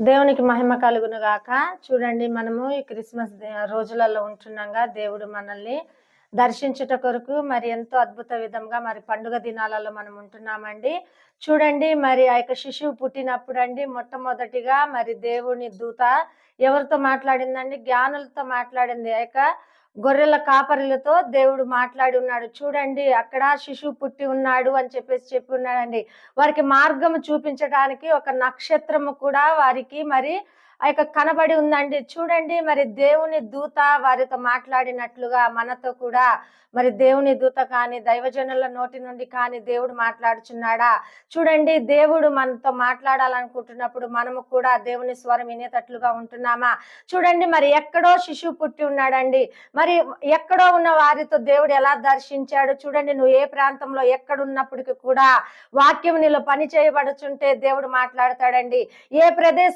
దేవునికి మహిమ కలుగును గాక. చూడండి మనము ఈ క్రిస్మస్ రోజులలో ఉంటున్నాగా దేవుడు మనల్ని దర్శించుట కొరకు మరి ఎంతో అద్భుత విధంగా మరి పండుగ దినాలలో మనం ఉంటున్నామండి. చూడండి మరి ఆ యొక్క శిశువు పుట్టినప్పుడు అండి మొట్టమొదటిగా మరి దేవుని దూత ఎవరితో మాట్లాడిందండి? జ్ఞానులతో మాట్లాడింది. ఆ యొక్క గొర్రెల కాపరులతో దేవుడు మాట్లాడి ఉన్నాడు. చూడండి అక్కడ శిశువు పుట్టి ఉన్నాడు అని చెప్పేసి చెప్పి ఉన్నాడండి. వారికి మార్గము చూపించడానికి ఒక నక్షత్రము కూడా వారికి మరి ఆ యొక్క కనబడి ఉందండి. చూడండి మరి దేవుని దూత వారితో మాట్లాడినట్లుగా మనతో కూడా మరి దేవుని దూత కానీ దైవజనుల నోటి నుండి కానీ దేవుడు మాట్లాడుచున్నాడా? చూడండి దేవుడు మనతో మాట్లాడాలనుకుంటున్నప్పుడు మనము కూడా దేవుని స్వరం వినేటట్లుగా ఉంటున్నామా? చూడండి మరి ఎక్కడో శిశువు పుట్టి ఉన్నాడండి. మరి ఎక్కడో ఉన్న వారితో దేవుడు ఎలా దర్శించాడు? చూడండి నువ్వు ఏ ప్రాంతంలో ఎక్కడున్నప్పటికీ కూడా వాక్యం నీలో పని చేయబడుచుంటే దేవుడు మాట్లాడతాడండి. ఏ ప్రదేశం